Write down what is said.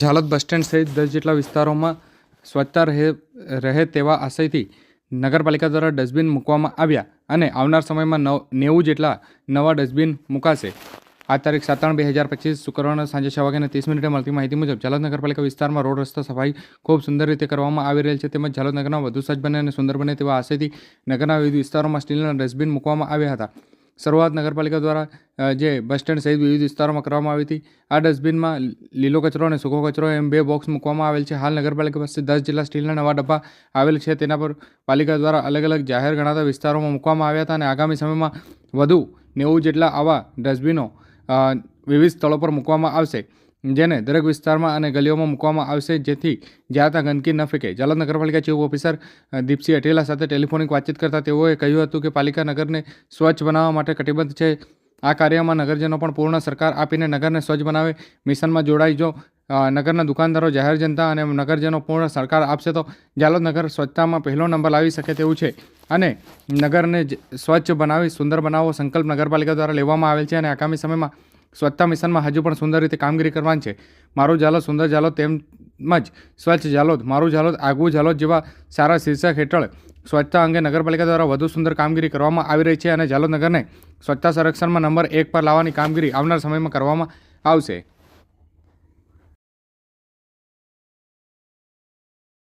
Jhalod bus stand સહિત દસ જેટલા વિસ્તારોમાં સ્વચ્છતા રહે રહે તેવા આશયથી નગરપાલિકા દ્વારા ડસ્ટબિન મૂકવામાં આવ્યા અને આવનાર સમયમાં નવ, નેવું જેટલા નવા ડસ્ટબિન મુકાશે. આ તારીખ સાત બે હજાર પચીસ શુક્રવારના સાંજે છ વાગ્યાને ત્રીસ મિનિટે મળતી માહિતી મુજબ ઝાલોદ નગરપાલિકા વિસ્તારમાં રોડ રસ્તા સફાઈ ખૂબ સુંદર રીતે કરવામાં આવી રહેલ છે તેમજ ઝાલોદ નગરના વધુ સજ્જ બને અને સુંદર બને તેવા આશયથી નગરના વિવિધ વિસ્તારોમાં સ્ટીલના ડસ્ટબિન મૂકવામાં આવ્યા હતા. શરૂઆત નગરપાલિકા દ્વારા જે બસ સ્ટેન્ડ સહિત વિવિધ વિસ્તારોમાં કરવામાં આવી હતી. આ ડસ્ટબિનમાં લીલો કચરો અને સૂકો કચરો એમ બે બોક્સ મૂકવામાં આવેલ છે. હાલ નગરપાલિકા પાસે દસ જેટલા સ્ટીલના નવા ડબ્બા આવેલ છે. તેના પર પાલિકા દ્વારા અલગ અલગ જાહેર ગણાતા વિસ્તારોમાં મૂકવામાં આવ્યા હતા અને આગામી સમયમાં વધુ નેવું જેટલા આવા ડસ્ટબિનો વિવિધ સ્થળો પર મૂકવામાં આવશે. જેને દરેક વિસ્તારમાં અને ગલીઓમાં મૂકવામાં આવશે, જેથી જ્યાં ત્યાં ગંદકી ન ફેંકે. જાલોદ નગરપાલિકા ચીફ ઓફિસર દીપસિંહ અટેલા સાથે ટેલિફોનિક વાતચીત કરતા તેઓએ કહ્યું હતું કે પાલિકા નગરને સ્વચ્છ બનાવવા માટે કટિબદ્ધ છે. આ કાર્યમાં નગરજનો પણ પૂર્ણ સરકાર આપીને નગરને સ્વચ્છ બનાવે. મિશનમાં જોડાઈ જો નગરના દુકાનદારો, જાહેર જનતા અને નગરજનો પૂર્ણ સરકાર આપશે તો જાલોદ નગર સ્વચ્છતામાં પહેલો નંબર લાવી શકે તેવું છે. અને નગરને સ્વચ્છ બનાવી સુંદર બનાવવો સંકલ્પ નગરપાલિકા દ્વારા લેવામાં આવેલ છે અને આગામી સમયમાં સ્વચ્છતા મિશનમાં હજુ પણ સુંદર રીતે કામગીરી કરવાની છે. મારું ઝાલોદ, સુંદર ઝાલોદ તેમજ સ્વચ્છ ઝાલોદ, મારું ઝાલોદ, આગવું ઝાલોદ જેવા સારા શીર્ષક હેઠળ સ્વચ્છતા અંગે નગરપાલિકા દ્વારા વધુ સુંદર કામગીરી કરવામાં આવી રહી છે અને ઝાલોદ નગરને સ્વચ્છતા સંરક્ષણમાં નંબર એક પર લાવવાની કામગીરી આવનાર સમયમાં કરવામાં આવશે.